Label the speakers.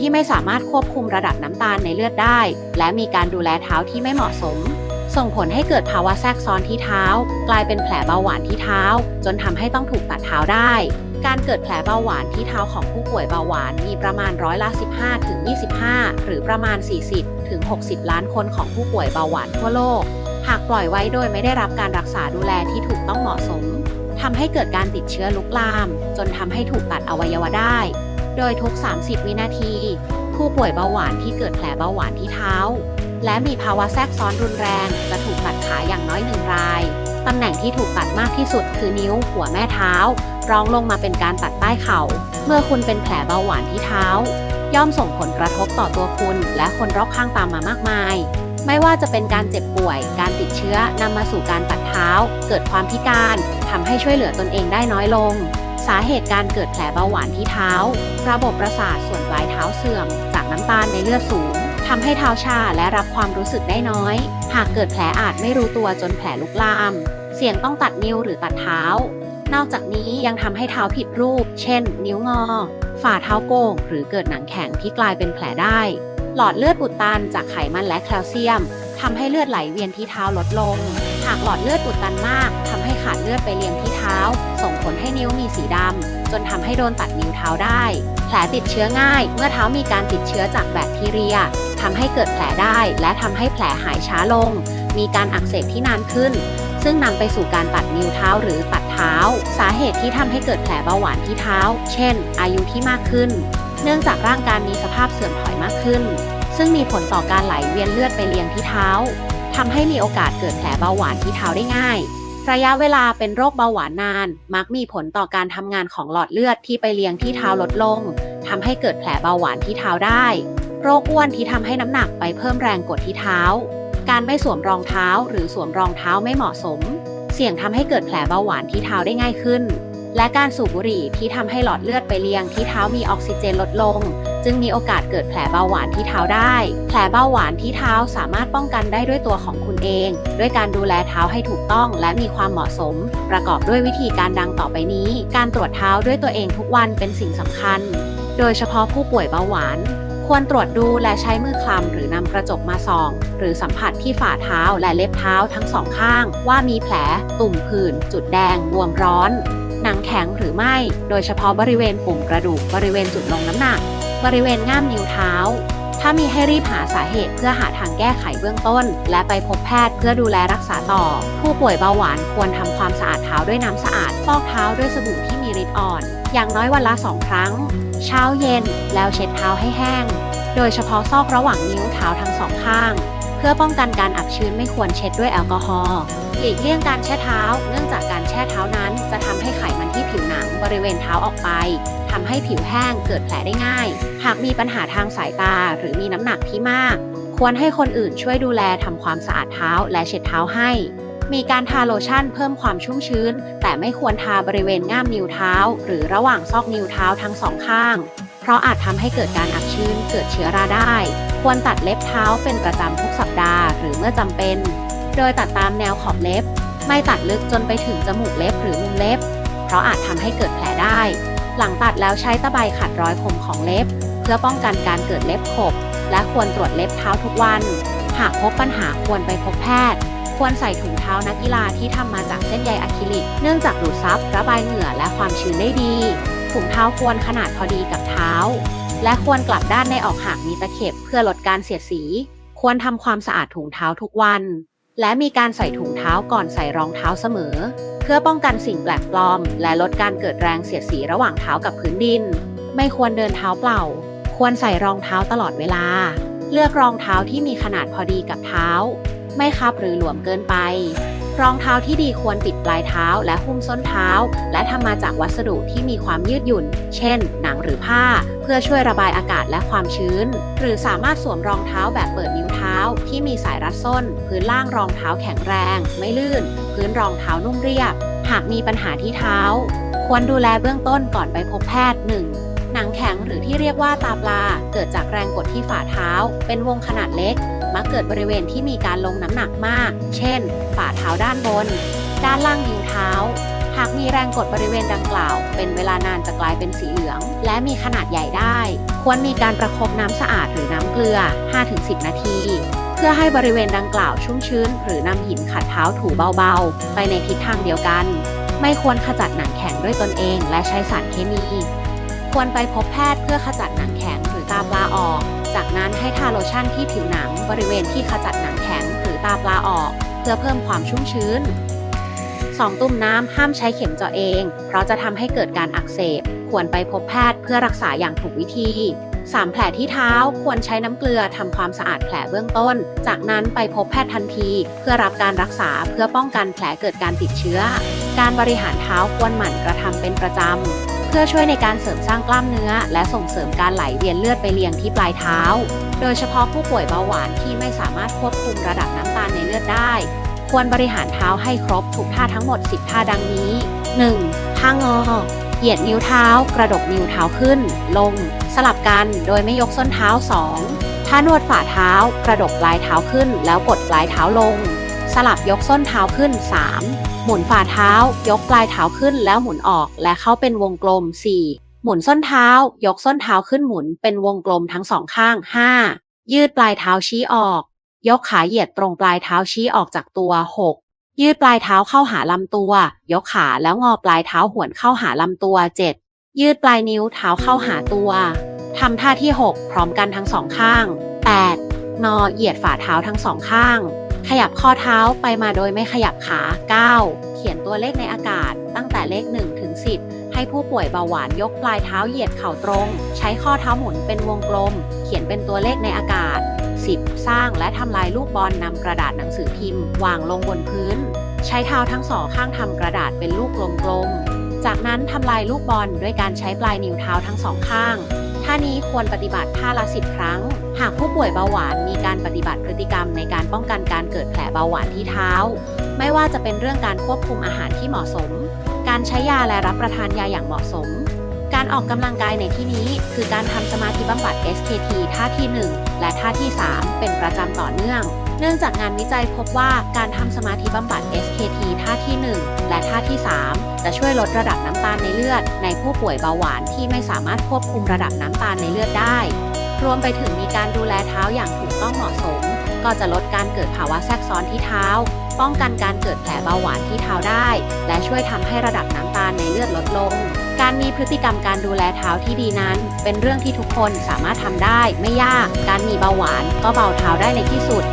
Speaker 1: ที่ไม่สามารถควบคุมระดับน้ำตาลในเลือดได้ และมีการดูแลเท้าที่ไม่เหมาะสม ส่งผลให้เกิดภาวะแทรกซ้อนที่เท้า กลายเป็นแผลเบาหวานที่เท้า จนทำให้ต้องถูกตัดเท้าได้ การเกิดแผลเบาหวานที่เท้าของผู้ป่วยเบาหวานมีประมาณร้อยละ 15ถึง25 หรือประมาณ 40ถึง60 ล้านคนของผู้ป่วยเบาหวานทั่วโลก หากปล่อยไว้โดยไม่ได้รับการรักษาดูแลที่ถูกต้องเหมาะสมทำให้เกิดการติดเชื้อลุกลาม จนทำให้ถูกตัดอวัยวะได้ โดยทุก 30 วินาที ผู้ป่วยเบาหวานที่เกิดแผลเบาหวานที่เท้า และมีภาวะแทรกซ้อนรุนแรง จะถูกตัดขาอย่างน้อยหนึ่งราย ตำแหน่งที่ถูกตัดมากที่สุดคือนิ้วหัวแม่เท้า รองลงมาเป็นการตัดใต้เข่า เมื่อคุณเป็นแผลเบาหวานที่เท้า ย่อมส่งผลกระทบต่อตัวคุณ และคนรอบข้างตามมามากมายไม่ว่าจะเป็นการเจ็บป่วย การติดเชื้อนำมาสู่การตัดเท้า เกิดความพิการ ทำให้ช่วยเหลือตนเองได้น้อยลงาเหตุการเกิดแผลเบาหวานที่เท้า ระบบประสาทส่วนปลายเท้าเสื่อม จากน้ำตาลในเลือดสูงทำให้เท้าชาและรับความรู้สึกได้น้อย หากเกิดแผลอาจไม่รู้ตัวจนแผลลุกลาม เสี่ยงต้องตัดนิ้วหรือตัดเท้า นอกจากนี้ยังทำให้เท้าผิดรูป เช่น นิ้วงอ ฝ่าเท้าโก่ง หรือเกิดหนังแข็งที่กลายเป็นแผลได้ หลอดเลือดอุดตันจากไขมันและแคลเซียมทำให้เลือดไหลเวียนที่เท้าลดลงากหลอดเลือดอุดตันมากทำให้ขาดเลือดไปเลี้ยงที่เท้า ส่งผลให้นิ้วมีสีดำจนทำให้โดนตัดนิ้วเท้าได้ แผลติดเชื้อง่าย เมื่อเท้ามีการติดเชื้อจากแบคทีเรียทำให้เกิดแผลได้ และทำให้แผลหายช้าลง มีการอักเสบที่นานขึ้น ซึ่งนำไปสู่การตัดนิ้วเท้าหรือตัดเท้า สาเหตุที่ทำให้เกิดแผลเบาหวานที่เท้า เช่น อายุที่มากขึ้น เนื่องจากร่างกายมีสภาพเสื่อมถอยมากขึ้น ซึ่งมีผลต่อการไหลเวียนเลือดไปเลี้ยงที่เท้า ทำให้มีโอกาสเกิดแผลเบาหวานที่เท้าได้ง่าย ระยะเวลาเป็นโรคเบาหวานนาน มักมีผลต่อการทำงานของหลอดเลือดที่ไปเลี้ยงที่เท้าลดลงทำให้เกิดแผลเบาหวานที่เท้าได้ โรคอ้วนที่ทำให้น้ำหนักไปเพิ่มแรงกดที่เท้า การไม่สวมรองเท้าหรือสวมรองเท้าไม่เหมาะสม เสี่ยงทำให้เกิดแผลเบาหวานที่เท้าได้ง่ายขึ้น และการสูบบุหรี่ที่ทำให้หลอดเลือดไปเลี้ยงที่เท้ามีออกซิเจนลดลง จึงมีโอกาสเกิดแผลเบาหวานที่เท้าได้ แผลเบาหวานที่เท้าสามารถป้องกันได้ด้วยตัวของคุณเอง ด้วยการดูแลเท้าให้ถูกต้องและมีความเหมาะสม ประกอบด้วยวิธีการดังต่อไปนี้ การตรวจเท้าด้วยตัวเองทุกวันเป็นสิ่งสำคัญ โดยเฉพาะผู้ป่วยเบาหวานควรตรวจดูและใช้มือคลำหรือนำกระจกมาส่อง หรือสัมผัสที่ฝ่าเท้าและเล็บเท้าทั้งสองข้าง ว่ามีแผล ตุ่มผื่น จุดแดง บวมร้อน หนังแข็งหรือไม่ โดยเฉพาะบริเวณปุ่มกระดูก บริเวณจุดลงน้ำหนัก บริเวณง่ามนิ้วเท้า ถ้ามีให้รีบหาสาเหตุเพื่อหาทางแก้ไขเบื้องต้น และไปพบแพทย์เพื่อดูแลรักษาต่อ ผู้ป่วยเบาหวานควรทำความสะอาดเท้าด้วยน้ำสะอาด ฟอกเท้าด้วยสบู่ที่มีฤทธิ์อ่อน อย่างน้อยวันละสองครั้ง เช้าเย็น แล้วเช็ดเท้าให้แห้ง โดยเฉพาะซอกระหว่างนิ้วเท้าทั้งสองข้าง เพื่อป้องกันการอับชื้นไม่ควรเช็ดด้วยแอลกอฮอล์หลีกเลี่ยงการแช่เท้า เนื่องจากการแช่เท้านั้นจะทำให้ บริเวณเท้าออกไปทำให้ผิวแห้งเกิดแผลได้ง่าย หากมีปัญหาทางสายตาหรือมีน้ำหนักที่มาก ควรให้คนอื่นช่วยดูแลทำความสะอาดเท้าและเช็ดเท้าให้ มีการทาโลชั่นเพิ่มความชุ่มชื้น แต่ไม่ควรทาบริเวณง่ามนิ้วเท้า หรือระหว่างซอกนิ้วเท้าทั้งสองข้าง เพราะอาจทำให้เกิดการอักชื้นเกิดเชื้อราได้ ควรตัดเล็บเท้าเป็นประจำทุกสัปดาห์หรือเมื่อจำเป็น โดยตัดตามแนวขอบเล็บไม่ตัดลึกจนไปถึงจมูกเล็บหรือมุมเล็บ เพราะอาจทำให้เกิดแผลได้ หลังตัดแล้วใช้ตะไบขัดรอยคมของเล็บ เพื่อป้องกันการเกิดเล็บขบ และควรตรวจเล็บเท้าทุกวัน หากพบปัญหาควรไปพบแพทย์ ควรใส่ถุงเท้านักกีฬาที่ทำมาจากเส้นใยอะคริลิก เนื่องจากดูดซับระบายเหงื่อและความชื้นได้ดี ถุงเท้าควรขนาดพอดีกับเท้า และควรกลับด้านในออกหากมีตะเข็บเพื่อลดการเสียดสี ควรทำความสะอาดถุงเท้าทุกวันและมีการใส่ถุงเท้าก่อนใส่รองเท้าเสมอ พื่อป้องกันสิ่งแปลกปลอม และลดการเกิดแรงเสียดสีระหว่างเท้ากับพื้นดิน ไม่ควรเดินเท้าเปล่า ควรใส่รองเท้าตลอดเวลา เลือกรองเท้าที่มีขนาดพอดีกับเท้า ไม่คับหรือหลวมเกินไป รองเท้าที่ดีควรปิดปลายเท้าและหุ้มส้นเท้า และทำมาจากวัสดุที่มีความยืดหยุ่น เช่น หนังหรือผ้า เพื่อช่วยระบายอากาศและความชื้น หรือสามารถสวมรองเท้าแบบเปิดนิ้วเท้า ที่มีสายรัดส้น พื้นล่างรองเท้าแข็งแรง ไม่ลื่น พื้นรองเท้านุ่มเรียบ หากมีปัญหาที่เท้า ควรดูแลเบื้องต้นก่อนไปพบแพทย์ 1. หนังแข็งหรือที่เรียกว่าตาปลา เกิดจากแรงกดที่ฝ่าเท้า เป็นวงขนาดเล็ก มักเกิดบริเวณที่มีการลงน้ำหนักมาก เช่น ฝ่าเท้าด้านบน ด้านล่างนิ้วเท้า หากมีแรงกดบริเวณดังกล่าว เป็นเวลานานจะกลายเป็นสีเหลือง และมีขนาดใหญ่ได้ ควรมีการประคบน้ำสะอาดหรือน้ำเกลือ 5-10 นาที เพื่อให้บริเวณดังกล่าวชุ่มชื้น หรือนำหินขัดเท้าถูเบาๆ ไปในทิศทางเดียวกัน ไม่ควรขจัดหนังแข็งด้วยตนเอง และใช้สารเคมี ควรไปพบแพทย์เพื่อขจัดหนังแข็งหรือตาปลาออก จากนั้นให้ทาโลชั่นที่ผิวหนังบริเวณที่ขจัดหนังแข็งหรือตาปลาออก เพื่อเพิ่มความชุ่มชื้น 2 ตุ่มน้ำห้ามใช้เข็มเจาะเอง เพราะจะทำให้เกิดการอักเสบ ควรไปพบแพทย์เพื่อรักษาอย่างถูกวิธี 3 แผลที่เท้าควรใช้น้ำเกลือทำความสะอาดแผลเบื้องต้น จากนั้นไปพบแพทย์ทันที เพื่อรับการรักษาเพื่อป้องกันแผลเกิดการติดเชื้อ การบริหารเท้าควรหมั่นกระทำเป็นประจำ เพื่อช่วยในการเสริมสร้างกล้ามเนื้อ และส่งเสริมการไหลเวียนเลือดไปเลี้ยงที่ปลายเท้า โดยเฉพาะผู้ป่วยเบาหวานที่ไม่สามารถควบคุมระดับน้ำตาลในเลือดได้ ควรบริหารเท้าให้ครบทุกท่าทั้งหมด 10 ท่าดังนี้ 1. ท่างอ เหยียดนิ้วเท้า กระดกนิ้วเท้าขึ้น ลง สลับกันโดยไม่ยกส้นเท้า 2. ท่านวดฝ่าเท้า กระดกปลายเท้าขึ้น แล้วกดปลายเท้าลง สลับยกส้นเท้าขึ้น 3. หมุนฝ่าเท้า ยกปลายเท้าขึ้นแล้วหมุนออกและเข้าเป็นวงกลม 4. หมุนส้นเท้า ยกส้นเท้าขึ้นหมุนเป็นวงกลมทั้งสองข้าง 5. ยืดปลายเท้าชี้ออก ยกขาเหยียดตรงปลายเท้าชี้ออกจากตัว 6. ยืดปลายเท้าเข้าหาลำตัว ยกขาแล้วงอปลายเท้าหวนเข้าหาลำตัว 7. ยืดปลายนิ้วเท้าเข้าหาตัวทำท่าที่ 6 พร้อมกันทั้งสองข้าง 8. นอเหยียดฝ่าเท้าทั้งสองข้าง ขยับข้อเท้าไปมาโดยไม่ขยับขา 9. เขียนตัวเลขในอากาศ ตั้งแต่เลข1ถึง10 ให้ผู้ป่วยเบาหวานยกปลายเท้าเหยียดเข่าตรง ใช้ข้อเท้าหมุนเป็นวงกลม เขียนเป็นตัวเลขในอากาศ 10. สร้างและทำลายลูกบอลนำกระดาษหนังสือพิมพ์ วางลงบนพื้น ใช้เท้าทั้งสองข้างทำกระดาษเป็นลูกกลมๆจากนั้นทำลายลูกบอลด้วยการใช้ปลายนิ้วเท้าทั้งสองข้าง ท่านี้ควรปฏิบัติท่าละสิบครั้ง หากผู้ป่วยเบาหวานมีการปฏิบัติพฤติกรรมในการป้องกันการเกิดแผลเบาหวานที่เท้า ไม่ว่าจะเป็นเรื่องการควบคุมอาหารที่เหมาะสม การใช้ยาและรับประทานยาอย่างเหมาะสม การออกกำลังกายในที่นี้ คือการทำสมาธิบำบัด SKT ท่าที่ 1 และท่าที่ 3 เป็นประจำต่อเนื่อง เนื่องจากงานวิจัยพบว่าการทำสมาธิบำบัด SKT ท่าที่ 1 และท่าที่ 3 จะช่วยลดระดับน้ำตาลในเลือด ในผู้ป่วยเบาหวานที่ไม่สามารถควบคุมระดับน้ำตาลในเลือดได้ รวมไปถึงมีการดูแลเท้าอย่างถูกต้องเหมาะสม ก็จะลดการเกิดภาวะแทรกซ้อนที่เท้า ป้องกันการเกิดแผลเบาหวานที่เท้าได้ และช่วยทำให้ระดับน้ำตาลในเลือดลดลง การมีพฤติกรรมการดูแลเท้าที่ดีนั้น เป็นเรื่องที่ทุกคนสามารถทำได้ไม่ยาก การมีเบาหวานก็เบาเท้าได้ในที่สุด